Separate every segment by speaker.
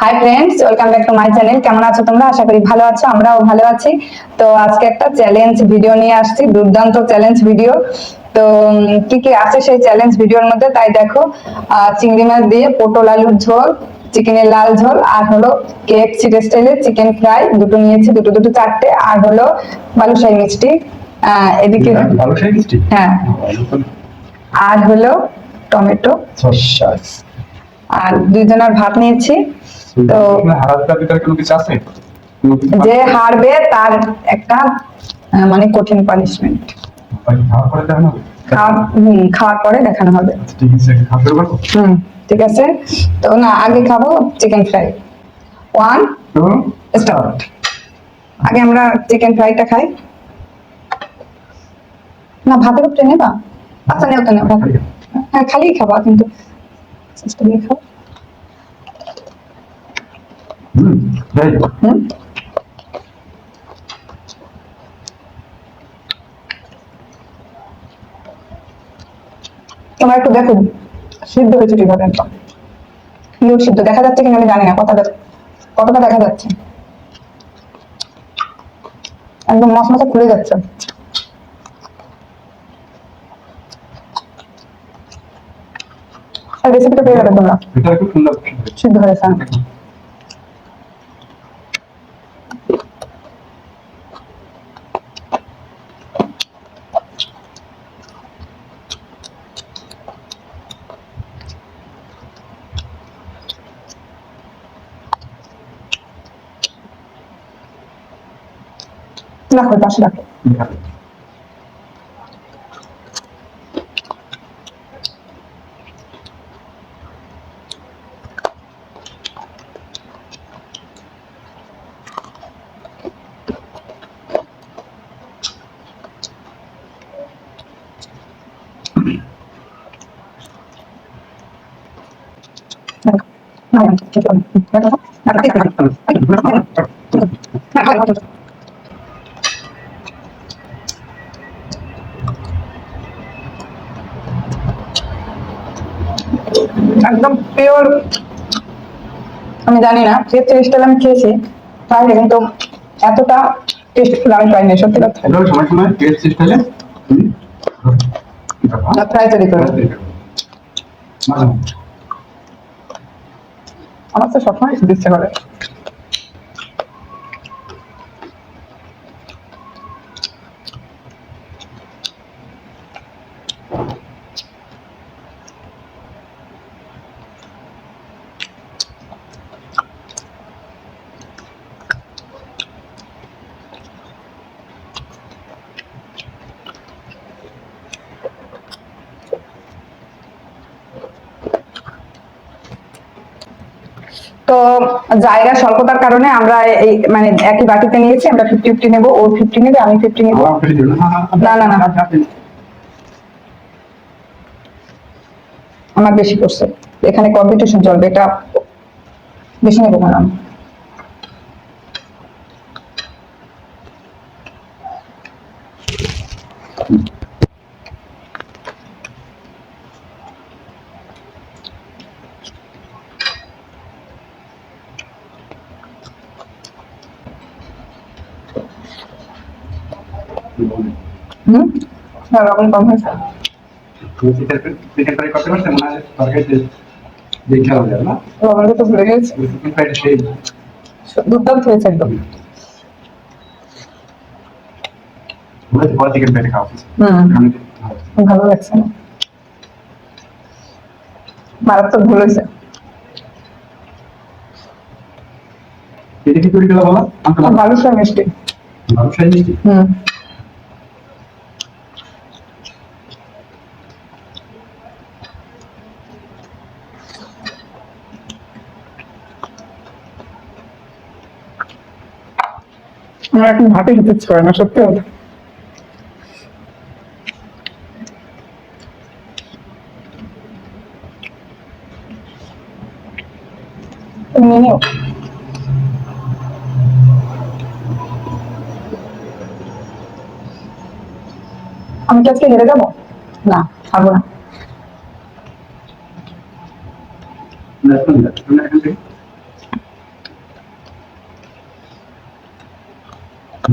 Speaker 1: Hi friends welcome back to my channel কেমন আছো তোমরা? আশা করি ভালো আছো আমরাও ভালো আছি। তো আজকে একটা চ্যালেঞ্জ ভিডিও নিয়ে আসছি দুর্দান্ত চ্যালেঞ্জ ভিডিও তো কি কি আছে সেই চ্যালেঞ্জ ভিডিওর মধ্যে? তাই দেখো চিংড়ি মাছ দিয়ে পটল আলুর ঝোল চিকেনের লাল ঝোল আর হলো কেএফসি স্টাইলের চিকেন ফ্রাই দুটো নিয়েছি দুটো দুটো চারটে। আর হলো বালুশাহী মিষ্টি। এদিকে হ্যাঁ। আর হলো টমেটো। সস আর দুইজনের ভাত নিয়েছি। যে হারবে তার একটা মানে কঠিন পানিশমেন্ট
Speaker 2: খাওয়ার পরে দেখানো হবে? ঠিক আছে?
Speaker 1: তো না, আগে খাব চিকেন ফ্রাই ওয়ান স্টার্ট আগে আমরা চিকেন ফ্রাইটা খাই। না, ভাতের উপরে নেবা? আচ্ছা নেও তো হ্যাঁ খালি খাবা, কিন্তু। চেষ্টা
Speaker 2: হুম যাই
Speaker 1: হুম তোমার একটু দেখুন সিদ্ধ হয়েছে কীভাবে? একদম পিওর সিদ্ধ? দেখা যাচ্ছে কিনা আমি জানি না কতটা কতটা দেখা যাচ্ছে? একদম মশমশা খুলে যাচ্ছে। আর রেসিপিটা পেয়ে যাবে তোমরা।
Speaker 2: এটা খুব সুন্দর
Speaker 1: সিদ্ধ হয়েছে রাখো পাশে রাখো একদম পিওর আমি জানি না যে টেস্টটা আমি খেয়েছি তাহলে কিন্তু এতটা টেস্টফুল আমি পাইনি সত্যি কথা।
Speaker 2: সময় সময় টেস্ট স্টাইলে তুমি
Speaker 1: ফ্রাই তৈরি করে আমার তো সবসময় ইচ্ছে করে। তো জায়গা স্বল্পতার কারণে আমরা এই মানে একই বাটিতে নিয়েছি আমরা ফিফটি ফিফটি নেব ও ফিফটি নেবে আমি ফিফটি নেব
Speaker 2: আমার ফেলে দিও না
Speaker 1: না, না, না। আমার বেশি করছে এখানে কম্পিটিশন চলবে এটা বেশি নেব কেন আমি? হুম? লবণ কম হয়েছে।
Speaker 2: তুমি চিকেন চিকেন করতে পারছ মনে হয় তরকারিতে দেখে হবে না?
Speaker 1: লবণটা তো ভুলে গেছি।
Speaker 2: সেই
Speaker 1: দুর্দান্ত হয়েছে একদম। লাগছে না। মারাত্মক ভুল হয়েছে।
Speaker 2: এটা কি তৈরি করলে বলো? আমি তো
Speaker 1: ভালো সব মিষ্টি।
Speaker 2: সাইজ মিষ্টি?
Speaker 1: হুম। আমার এখন ভাতে খেতে ইচ্ছে করে না সত্যি কথা? তুমি নিয়ে আমি কি আজকে হেরে যাব? না পারব না
Speaker 2: না, এখন না, এখন না, এখান থেকে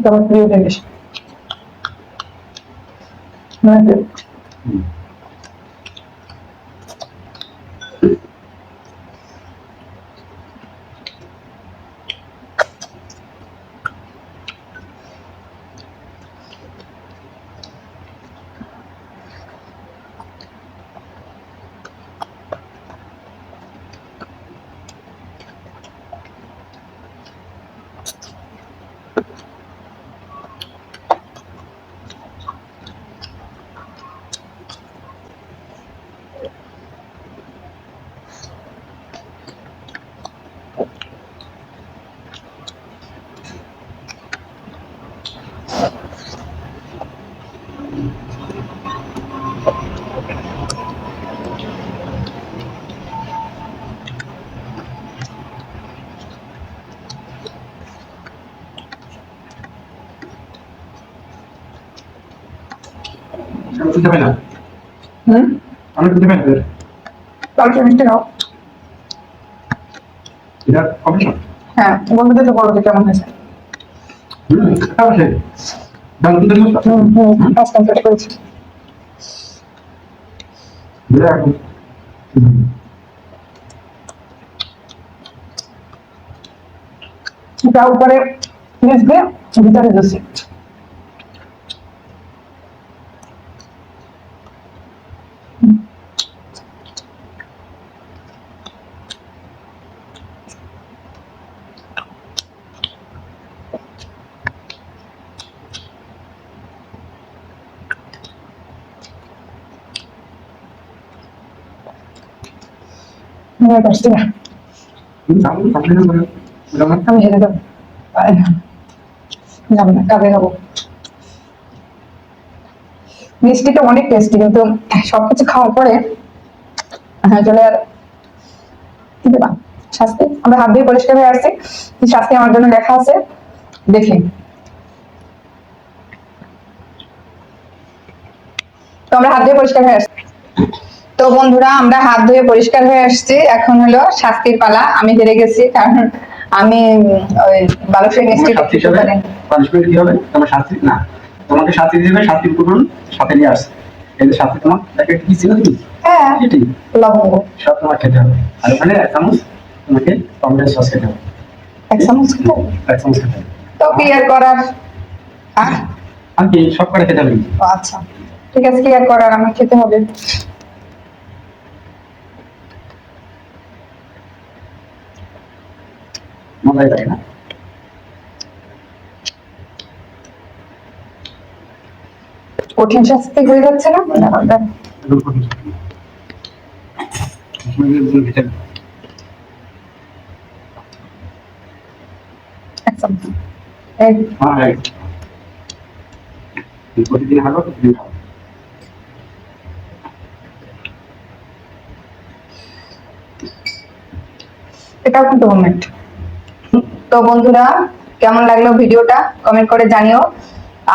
Speaker 1: এটা আমার প্রিয় জিনিস মানে
Speaker 2: শুনতে পাই না।
Speaker 1: হুম?
Speaker 2: পাই না
Speaker 1: মিষ্টি খাও
Speaker 2: এটা
Speaker 1: হ্যাঁ বন্ধুদের তো বলো যে কেমন হয়েছে।
Speaker 2: হুম
Speaker 1: হুম হুম করেছি। উপরে ভিতরে দিচ্ছি করছি না
Speaker 2: তুমি জানো কমপ্লিট করে জানো
Speaker 1: আমি হেরে দেবো পারে না। যাব না, কাবে হব। মিষ্টিটা অনেক টেস্টি কিন্তু সবকিছু খাওয়ার পরে হ্যাঁ চলে আর শাস্তি? আমরা হাত দিয়ে পরিষ্কার হয়ে আসছি। শাস্তি আমার জন্য লেখা আছে। দেখি। তো আমরা হাত দিয়ে পরিষ্কার হয়ে আসছি। তো বন্ধুরা আমরা হাত ধুয়ে পরিষ্কার হয়ে আসছি। এখন হলো শাস্তির পালা। আমি হেরে গেছি কারণ আমি ওই বালুশের মিষ্টি
Speaker 2: পানিশমেন্ট কি হবে? তোমার শাস্তি? না। তোমাকে শাস্তি দিবে শাস্তি উপকরণ সাথে নিয়ে আসছে। এই যে শাস্তি তোমার তাকে কি ছিল তুমি
Speaker 1: হ্যাঁ লবঙ্গ।
Speaker 2: সব তোমার খেতে হবে। আর ওখানে এক চামচ তোমাকে টমেটো সস খেতে হবে।
Speaker 1: এক চামচ খেতে হবে।
Speaker 2: এক চামচ খেতে হবে।
Speaker 1: তো করার আহ,
Speaker 2: আর কি সব করে খেতে হবে।
Speaker 1: আচ্ছা। ঠিক আছে ক্লিয়ার করার আমার খেতে হবে।
Speaker 2: মজাই লাগে না।
Speaker 1: কঠিন শাস্তি হয়ে যাচ্ছে না?
Speaker 2: প্রতিদিন প্রতিদিন খাও
Speaker 1: এটাও কিন্তু হোমমেড তো বন্ধুরা কেমন লাগল ভিডিওটা? কমেন্ট করে জানিও।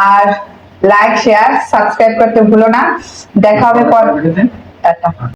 Speaker 1: আর লাইক শেয়ার সাবস্ক্রাইব করতে ভুলো না। দেখা হবে পর টাটা।